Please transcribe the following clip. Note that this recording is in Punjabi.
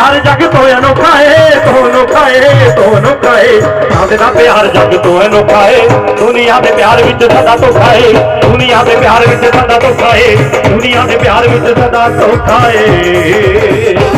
ਪਿਆਰ ਜੱਗ ਤੋਂ ਅਨੋਖਾ ਏ, ਤੋਂ ਅਨੋਖਾ ਏ, ਤੋਂ ਅਨੋਖਾ ਏ। ਸਾਡੇ ਦਾ ਪਿਆਰ ਜੱਗ ਤੋਂ ਅਨੋਖਾ ਏ, ਦੁਨੀਆ ਦੇ ਪਿਆਰ ਵਿੱਚ ਸਦਾ ਧੋਖਾ ਏ। ਦੁਨੀਆ ਦੇ ਪਿਆਰ ਵਿੱਚ ਸਦਾ ਧੋਖਾ ਏ, ਦੁਨੀਆ ਦੇ ਪਿਆਰ ਵਿੱਚ ਸਦਾ ਧੋਖਾ ਏ।